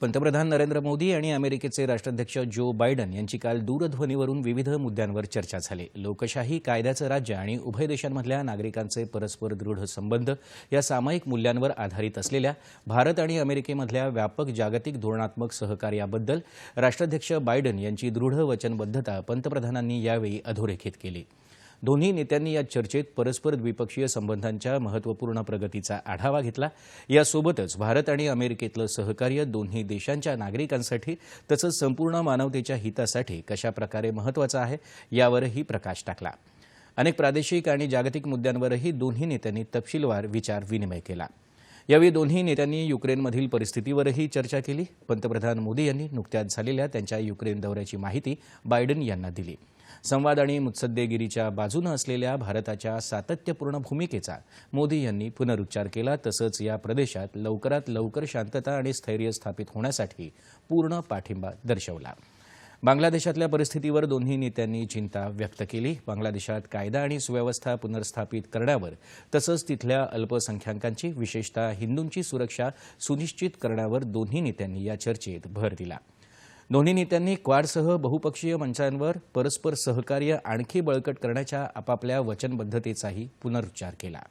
पंतप्रधान नरेंद्र मोदी आणि अमेरिकेचे राष्ट्राध्यक्ष जो बायडन यांची काल दूरध्वनीवरून विविध मुद्द्यांवर चर्चा झाली. लोकशाही कायद्याचं राज्य आणि उभय देशांमधल्या नागरिकांचे परस्पर दृढ संबंध या सामायिक मूल्यांवर आधारित असलेल्या भारत आणि अमेरिकेमधल्या व्यापक जागतिक धोरणात्मक सहकार्याबद्दल राष्ट्राध्यक्ष बायडन यांची दृढ वचनबद्धता पंतप्रधानांनी यावेळी अधोरेखित केली. दोन्ही नेत्यांनी या चर्चेत परस्पर द्विपक्षीय संबंधांच्या महत्त्वपूर्ण प्रगतीचा आढावा घेतला. यासोबतच भारत आणि अमेरिकेतलं सहकार्य दोन्ही देशांच्या नागरिकांसाठी तसंच संपूर्ण मानवतेच्या हितासाठी कशाप्रकारे महत्त्वाचं आहे यावरही प्रकाश टाकला. अनेक प्रादेशिक आणि जागतिक मुद्द्यांवरही दोन्ही नेत्यांनी तपशीलवार विचार विनिमय केला. यावेळी दोन्ही नेत्यांनी युक्रेनमधील परिस्थितीवरही चर्चा केली. पंतप्रधान मोदी यांनी नुकत्याच झालेल्या त्यांच्या युक्रेन दौऱ्याची माहिती बायडन यांना दिली. संवाद आणि मुत्सद्देगिरीच्या बाजूनं असलेल्या भारताच्या सातत्यपूर्ण भूमिकेचा मोदी यांनी पुनरुच्चार केला. तसंच या प्रदेशात लवकरात लवकर शांतता आणि स्थैर्य स्थापित होण्यासाठी पूर्ण पाठिंबा दर्शवला. बांगलादेशातल्या परिस्थितीवर दोन्ही नेत्यांनी चिंता व्यक्त केली. बांगलादेशात कायदा आणि सुव्यवस्था पुनर्स्थापित करण्यावर तसंच तिथल्या अल्पसंख्याकांची विशेषतः हिंदूंची सुरक्षा सुनिश्चित करण्यावर दोन्ही नेत्यांनी या चर्चेत भर दिला. दोन्ही नेत्यांनी क्वाडसह बहुपक्षीय मंचांवर परस्पर सहकार्य आणखी बळकट करण्याच्या आपापल्या वचनबद्धतेचाही पुनरुच्चार केला.